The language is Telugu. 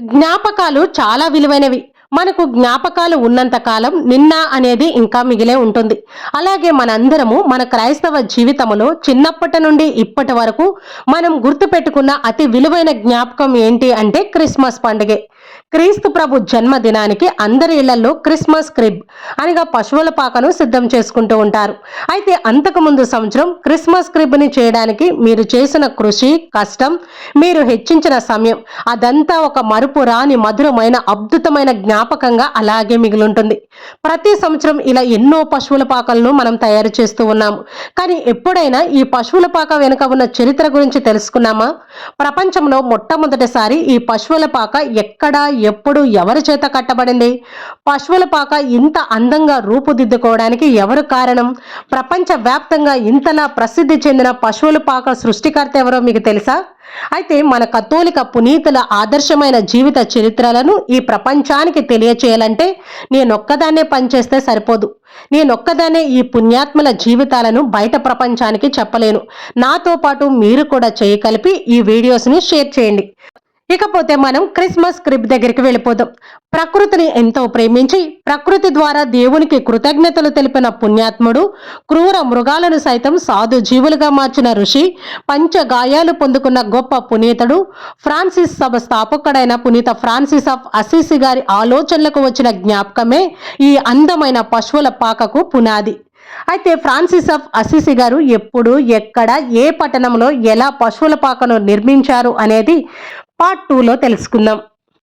జ్ఞాపకాలు చాలా విలువైనవి. మనకు జ్ఞాపకాలు ఉన్నంత కాలం నిన్న అనేది ఇంకా మిగిలే ఉంటుంది. అలాగే మనందరము మన క్రైస్తవ జీవితంలో చిన్నప్పటి నుండి ఇప్పటి వరకు మనం గుర్తుపెట్టుకున్న అతి విలువైన జ్ఞాపకం ఏంటి అంటే క్రిస్మస్ పండుగే. క్రీస్తు ప్రభు జన్మదినానికి అందరి ఇళ్ళలో క్రిస్మస్ క్రిబ్ అనగా పశువుల పాకను సిద్ధం చేసుకుంటూ ఉంటారు. అయితే అంతకుముందు సంవత్సరం క్రిస్మస్ క్రిబ్ని చేయడానికి మీరు చేసిన కృషి కష్టం మీరు హెచ్చించిన సమయం అదంతా ఒక మరుపు రాని మధురమైన అద్భుతమైన జ్ఞాపకంగా అలాగే మిగిలింటుంది. ప్రతి సంవత్సరం ఇలా ఎన్నో పశువుల పాకలను మనం తయారు చేస్తూ ఉన్నాము. కానీ ఎప్పుడైనా ఈ పశువుల పాక వెనుక ఉన్న చరిత్ర గురించి తెలుసుకున్నామా? ప్రపంచంలో మొట్టమొదటిసారి ఈ పశువుల పాక ఎక్కడ ఎప్పుడు ఎవరి చేత కట్టబడింది? పశువుల పాక ఇంత అందంగా రూపుదిద్దుకోవడానికి ఎవరు కారణం? ప్రపంచ వ్యాప్తంగా ఇంతలా ప్రసిద్ధి చెందిన పశువుల పాక సృష్టికర్త ఎవరో మీకు తెలుసా? అయితే మన కథోలిక పునీతుల ఆదర్శమైన జీవిత చరిత్రలను ఈ ప్రపంచానికి తెలియచేయాలంటే నేనొక్కదాన్నే పనిచేస్తే సరిపోదు. నేనొక్కదాన్నే ఈ పుణ్యాత్మల జీవితాలను బయట ప్రపంచానికి చెప్పలేను. నాతో పాటు మీరు కూడా చేయకలిపి ఈ వీడియోస్ని షేర్ చేయండి. ఇకపోతే మనం క్రిస్మస్ క్రిప్ దగ్గరికి వెళ్ళిపోదాం. ప్రకృతిని ఎంతో ప్రేమించి ప్రకృతి ద్వారా దేవునికి కృతజ్ఞతలు తెలిపిన పుణ్యాత్ముడు క్రూర మృగాలను సైతం సాధు జీవులుగా మార్చిన ఋషి పంచ గాయాలు పొందుకున్న గొప్ప పునీతుడు ఫ్రాన్సిస్ సభ స్థాపకుడైన పునీత ఫ్రాన్సిస్ ఆఫ్ అసీసి గారి ఆలోచనలకు వచ్చిన జ్ఞాపకమే ఈ అందమైన పశువుల పాకకు పునాది. అయితే ఫ్రాన్సిస్ ఆఫ్ అసిసి గారు ఎప్పుడు ఎక్కడ ఏ పట్టణంలో ఎలా పశువుల పాకను నిర్మించారు అనేది పార్ట్ టూలో తెలుసుకుందాం.